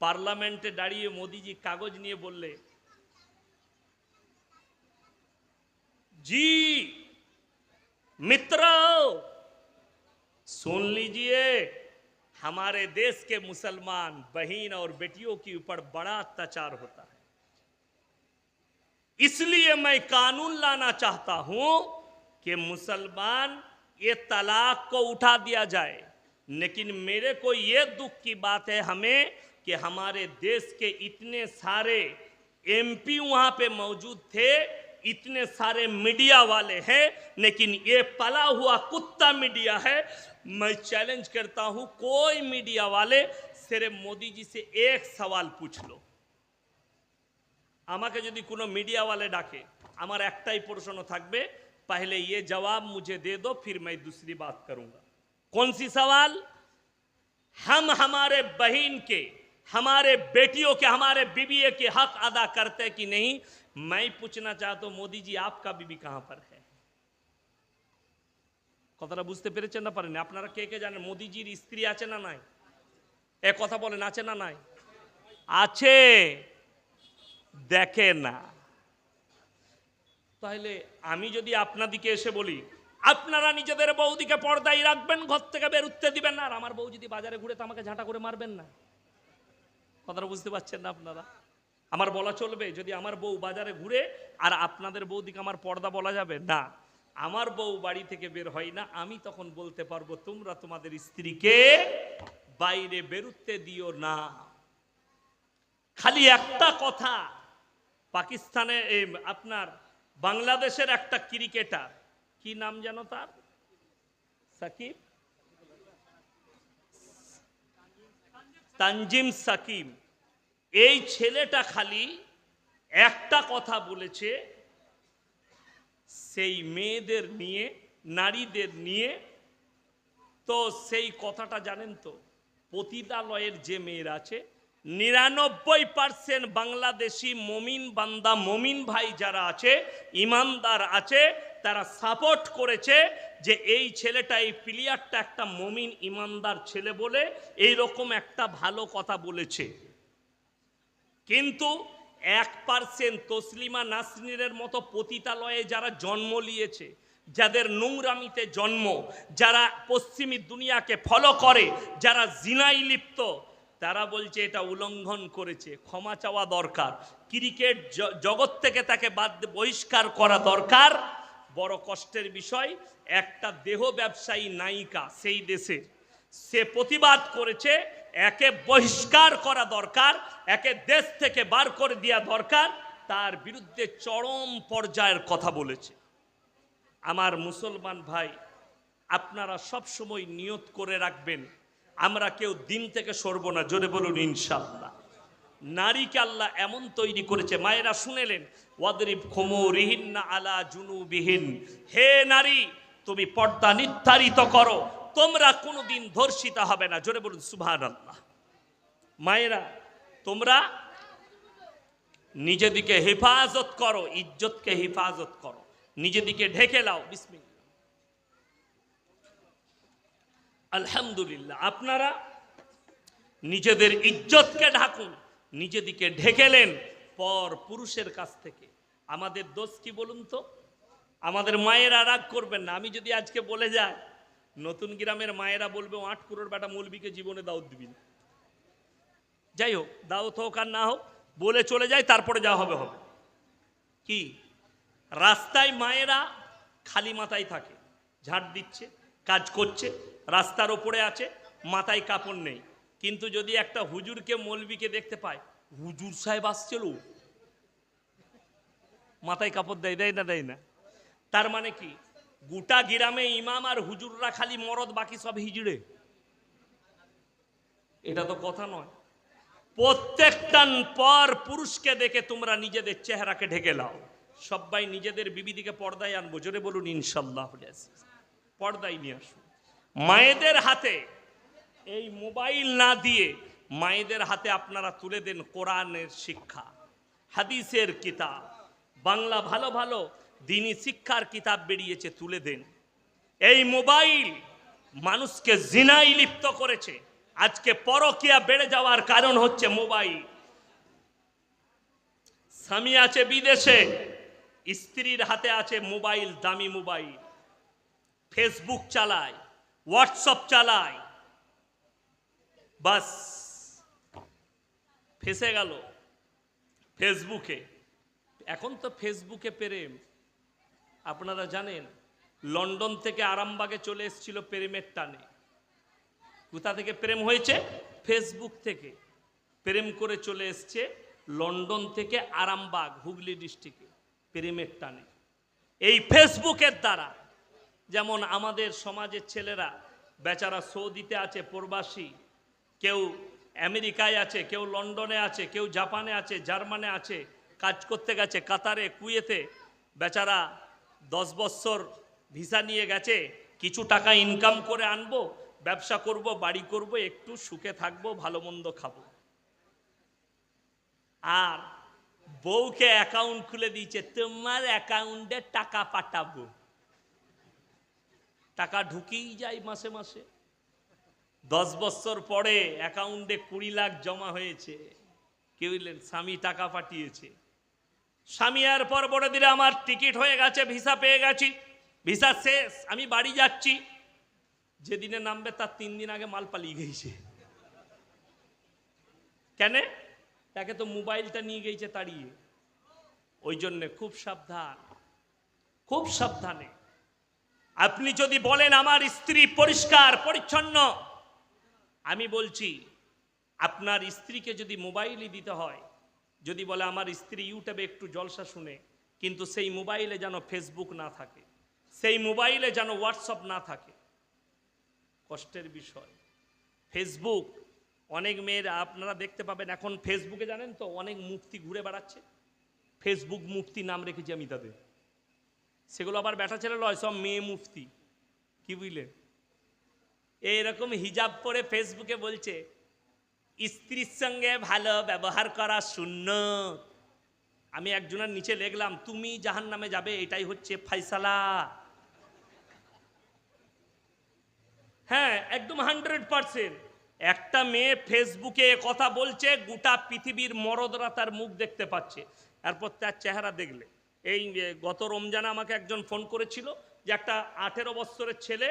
পার্লামেন্টে দাঁড়িয়ে মোদিজি কাগজ নিয়ে বললে जी मित्रों सुन लीजिए हमारे देश के मुसलमान बहन और बेटियों के ऊपर बड़ा अत्याचार होता है इसलिए मैं कानून लाना चाहता हूं कि मुसलमान ये तलाक को उठा दिया जाए लेकिन मेरे को ये दुख की बात है हमें कि हमारे देश के इतने सारे एमपी वहां पे मौजूद थे इतने सारे मीडिया वाले हैं लेकिन ये पला हुआ कुत्ता मीडिया है मैं चैलेंज करता हूं कोई मीडिया वाले सिर्फ मोदी जी से एक सवाल पूछ लो আমাকে যদি কোনো মিডিয়াওয়ালে ডাকে আমার একটাই প্রশ্ন থাকবে पहले ये जवाब मुझे दे दो फिर मैं दूसरी बात करूंगा कौन सी सवाल हम हमारे बहन के हमारे बेटियों के हमारे बीबी के हक अदा करते कि नहीं मैं पूछना चाहता हूं मोदी जी आपका बीबी कहां पर है কথাটা বুঝতে পেরেছেন না পারেন আপনারা কে কে জানেন মোদিজির স্ত্রী আছে না নাই এ কথা বলেন আছে না নাই আছে দেখে না তাহলে আমি যদি আপনাদিকে এসে বলি আপনারা নিজেদের বৌদিকে পর্দায় রাখবেন, ঘর থেকে বের উঠতে দিবেন না। আর আমার বউ যদি বাজারে ঘুরে তো আমাকে ঝাঁটা করে মারবেন না? কথাটা বুঝতে পারছেন না আপনারা? আমার বলা চলবে, যদি আমার বউ বাজারে ঘুরে আর আপনাদের বৌদিকে আমার পর্দা বলা যাবে? না। আমার বউ বাড়ি থেকে বের হয় না, আমি তখন বলতে পারব, তোমরা তোমাদের স্ত্রীকে বাইরে বেরুতে দিও না। খালি একটা কথা, পাকিস্তানে আপনার বাংলাদেশের একটা ক্রিকেটার কি নাম যেন তার? সাকিব? তানজিম সাকিম এই ছেলেটা খালি একটা কথা বলেছে, সেই মেয়েদের নিয়ে, নারীদের নিয়ে। তো সেই কথাটা জানেন তো, পতিতালয়ের যে মেয়েরা আছে, নিরানব্বই পার্সেন্ট বাংলাদেশি মমিন বান্দা, মমিন ভাই যারা আছে, ইমানদার আছে তারা সাপোর্ট করেছে যে এই ছেলেটা এই প্লেয়ারটা একটা মমিন ইমানদার ছেলে বলে এই রকম একটা ভালো কথা বলেছে। কিন্তু এক পার্সেন্ট তসলিমা নাসরিনের মতো পতিতালয়ে যারা জন্ম নিয়েছে, যাদের নোংরামিতে জন্ম, যারা পশ্চিমী দুনিয়াকে ফলো করে, যারা জিনাই লিপ্ত, তারা বলছে এটা উল্লঙ্ঘন করেছে, ক্ষমা চাওয়া দরকার, ক্রিকেট জগৎ থেকে তাকে বাদ বহিষ্কার করা দরকার। বড় কষ্টের বিষয়, একটা দেহ ব্যবসায়ী নায়িকা সেই দেশে, সে প্রতিবাদ করেছে, একে বহিষ্কার করা দরকার, একে দেশ থেকে বার করে দেওয়া দরকার, তার বিরুদ্ধে চরম পর্যায়ের কথা বলেছে। আমার মুসলমান ভাই, আপনারা সব সময় নিয়ত করে রাখবেন, আমরা কেউ দিন থেকে সরব না, জোরে বলুন ইনশাল্লাহ নারীকে আল্লাহ এমন তৈরি করেছে, মায়েরা শুনেলেন, ওয়াদরিব খোমো রিহিন্না আলা জুনুবিহীন। হে নারী, তুমি পর্দা নির্ধারিত করো, তোমরা কোনোদিন ধর্ষিতা হবে না। জোরে বলুন সুভান আল্লাহ মায়েরা, তোমরা নিজেদিকে হেফাজত করো, ইজ্জতকে হেফাজত করো। নিজেদিকে ঢেকে লাও, বিসমিল্লাহ। আলহামদুলিল্লাহ, আপনারা নিজেদের ইজ্জতকে ঢাকুন নিজেদিকে ঢেকেলেন পর পুরুষের কাছ থেকে। আমাদের দোষ কি বলুন তো? আমাদের মায়েরা রাগ করবেন না। আমি যদি আজকে বলে যাই, নতুন গ্রামের মায়েরা বলবে আট কুড়োর বেটা মৌলবীকে জীবনে দাওয়াত দিবি না। যাই হোক, দাওয়াত হোক আর না হোক, বলে চলে যায় তারপরে যা হবে হবে। কি? রাস্তায় মায়েরা খালি মাথায় থাকে, ঝাড় দিচ্ছে, কাজ করছে, রাস্তার ওপরে আছে, মাথায় কাপড় নেই। কিন্তু যদি একটা হুজুরকে মলবিকে দেখতে পায়, হুজুর সাহেব আসছিল। মাথায় কাপড় দেয় দেয় না দেয় না। তার মানে কি? গোটা গ্রামে ইমাম আর হুজুররা খালি মরদ, বাকি সব হিজড়ে। এটা তো কথা নয়। প্রত্যেকটান পর পুরুষকে দেখে তোমরা নিজেদের চেহারাকে ঢেকে লাও। সবাই নিজেদের বিবিদিকে পর্দায় আনব। জোরে বলুন, ইনশাল্লাহ। পর্দায় নিয়ে আসুন। মায়েদের হাতে এই মোবাইল না দিয়ে মায়েদের হাতে আপনারা তুলে দেন কোরআনের শিক্ষা, হাদিসের কিতাব। বাংলা ভালো ভালো দিনী শিক্ষার কিতাব বেরিয়েছে, তুলে দেন। এই মোবাইল মানুষকে জিনাই লিপ্ত করেছে। আজকে পরকিয়া বেড়ে যাওয়ার কারণ হচ্ছে মোবাইল। স্বামী আছে বিদেশে, স্ত্রীর হাতে আছে মোবাইল, দামি মোবাইল। ফেসবুক চালায়, হোয়াটসঅ্যাপ চালায় বাস। ফেসে গেল ফেসবুকে। এখন তো ফেসবুকে প্রেম। আপনারা জানেন, লন্ডন থেকে আরামবাগে চলে এসেছিল প্রেমের টানে। কোথা থেকে প্রেম হয়েছে? ফেসবুক থেকে। প্রেম করে চলে এসছে লন্ডন থেকে আরামবাগ, হুগলি ডিস্ট্রিক্টে, প্রেমের টানে। এই ফেসবুকের দ্বারা, যেমন আমাদের সমাজের ছেলেরা, বেচারা সৌদিতে আছে, প্রবাসী কেউ আমেরিকায় আছে, কেউ লন্ডনে আছে, কেউ জাপানে আছে, জার্মানে আছে, কাজ করতে গেছে কাতারে, কুয়েতে। বেচারা দশ বছর ভিসা নিয়ে গেছে, কিছু টাকা ইনকাম করে আনব, ব্যবসা করব, বাড়ি করব, একটু সুখে থাকব, ভালো মন্দ খাব। আর বউকে অ্যাকাউন্ট খুলে দিয়েছে, তোমার অ্যাকাউন্টে টাকা পাঠাবো। টাকা ঢুকেই যায় মাসে মাসে। দশ বছর পরে অ্যাকাউন্টে কুড়ি লাখ জমা হয়েছে। কি বুঝলেন স্বামী টাকা পাঠিয়েছে। স্বামী আর পর বড় দিলে আমার টিকিট হয়ে গেছে, ভিসা পেয়ে গেছি, ভিসা শেষ, আমি বাড়ি যাচ্ছি। যেদিনে নামবে তার তিন দিন আগে মাল পালিয়ে গেছে কেন? তাকে তো মোবাইলটা নিয়ে গেছে তাড়িয়ে। ওই জন্যে খুব সাবধান, খুব সাবধানে। আপনি যদি বলেন আমার স্ত্রী পরিষ্কার, পরিচ্ছন্ন আমি বলছি, আপনার স্ত্রীকে যদি মোবাইলই দিতে হয়, যদি বলে আমার স্ত্রী ইউটিউবে একটু জলসা শুনে, কিন্তু সেই মোবাইলে যেন ফেসবুক না থাকে, সেই মোবাইলে যেন হোয়াটসঅ্যাপ না থাকে, কষ্টের বিষয়। ফেসবুক, অনেক মেয়েরা, আপনারা দেখতে পাবেন, এখন ফেসবুকে জানেন তো, অনেক মুক্তি ঘুরে বেড়াচ্ছে। ফেসবুক মুক্তি নাম রেখেছি আমি তাদের। সেগুলো আবার ব্যাটা ছেলে লয়, সব মেয়ে মুফতি। কি বুঝলেন? এইরকম হিজাব পরে ফেসবুকে বলছে, স্ত্রীর সঙ্গে ভালো ব্যবহার করা শূন্য। আমি একজনের নিচে লিখলাম, তুমি জাহান নামে যাবে, এটাই হচ্ছে ফাইসালা হ্যাঁ একদম হান্ড্রেড পার্সেন্ট একটা মেয়ে ফেসবুকে কথা বলছে, গোটা পৃথিবীর মরদরা তার মুখ দেখতে পাচ্ছে। এরপর তার চেহারা দেখলে। এই গত রমজানে আমাকে একজন ফোন করেছিল যে একটা আঠেরো বৎসরের ছেলে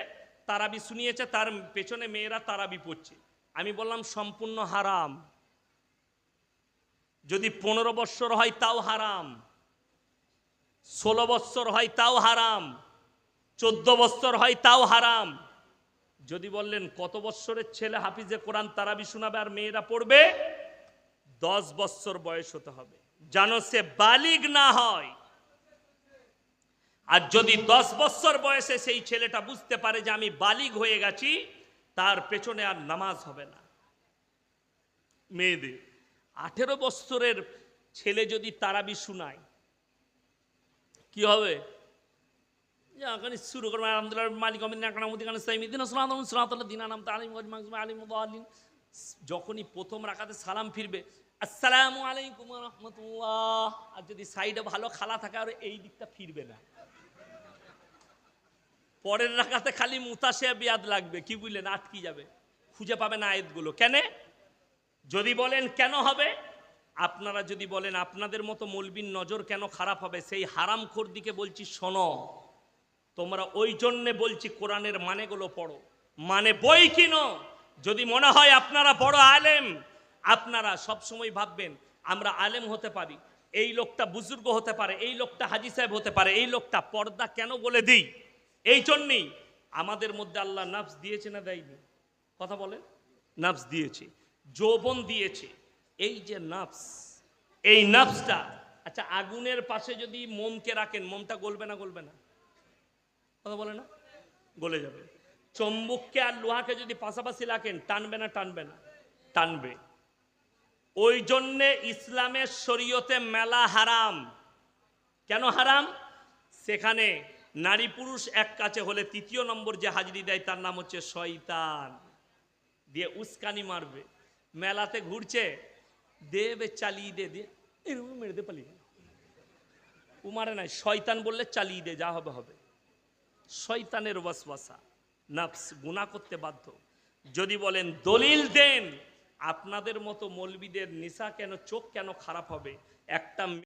তারাবি শুনিয়েছে, তার পেছনে মেয়েরা তারাবি পড়ছে। আমি বললাম, সম্পূর্ণ হারাম। যদি পনেরো বৎসর হয় তাও হারাম। ষোলো বৎসর হয় তাও হারাম। চোদ্দ বৎসর হয় তাও হারাম। যদি বললেন, কত বৎসরের ছেলে হাফিজে কোরআন তারাবি শোনাবে আর মেয়েরা পড়বে? দশ বৎসর বয়স হতে হবে। যেন সে বালিগ না হয়। আর যদি দশ বৎসর বয়সে সেই ছেলেটা বুঝতে পারে যে আমি বালিগ হয়ে গেছি তার পেছনে আর নামাজ হবে না। মেয়েদের আঠেরো বৎসরের ছেলে যদি তারাবি শুনায় কি হবে? যখন শুরু করব আলহামদুলিল্লাহ মালিক অমিন নাকানামুদ্দিন খান সাইম দিন সালাম সালাতুল্লাহ দিন নাম তালিম আলিম আলিম যখনই প্রথম রাখাতে সালাম ফিরবে আসসালামু আলাইকুম রহমতুল্লাহ। আর যদি সাইডে ভালো খালা থাকে আর এই দিকটা ফিরবে না। পরের রাখাতে খালি মুতাসে বিয়াদ লাগবে। কি বুঝলেন? আটকি যাবে? খুঁজে পাবে না আয়াতগুলো। কেন? যদি বলেন কেন হবে? আপনারা যদি বলেন, আপনাদের মতো মলবিন নজর কেন খারাপ হবে? সেই হারাম দিকে বলছি, শোনো। তোমরা ওই জন্যে বলছি, কোরআনের মানেগুলো পড়ো। মানে বই কিনো যদি মনে হয় আপনারা বড় আলেম, আপনারা সব সময় ভাববেন, আমরা আলেম হতে পারি। এই লোকটা বুজুর্গ হতে পারে, এই লোকটা হাজি সাহেব হতে পারে, এই লোকটা পর্দা কেন বলে দিই? এই জন্যেই আমাদের মধ্যে আল্লাহ নাফস দিয়েছে না দেয়নি? কথা বলেন। নাফস দিয়েছে, যৌবন দিয়েছে। এই যে নাফস, এই নাফসটা আচ্ছা আগুনের পাশে যদি মোমকে রাখেন, মোমটা গলবে না গলবে না? কথা বলে না? গলে যাবে। চম্বুককে আর লোহাকে যদি পাশাপাশি রাখেন, টানবে না টানবে না? টানবে। ওই জন্যে ইসলামের শরীয়তে মেলা হারাম। কেন হারাম? সেখানে নারী পুরুষ এক কাছে হলে তৃতীয় নম্বর যে হাজিরি দেয়, তার নাম হচ্ছে শয়তান। দিয়ে উস্কানি মারবে। মেলাতে ঘুরছে, দেবে চালিয়ে দে, দিয়ে এরকম মেরে দে পালিয়ে। উমারে নাই। শয়তান বললে চালিয়ে দে, যা হবে হবে। শয়তানের ওয়াসওয়াসা। নাফস গুনাহ করতে বাধ্য। যদি বলেন, দলিল দেন, আপনাদের মতো মৌলবিদের নিশা কেন, চোখ কেন খারাপ হবে? একটা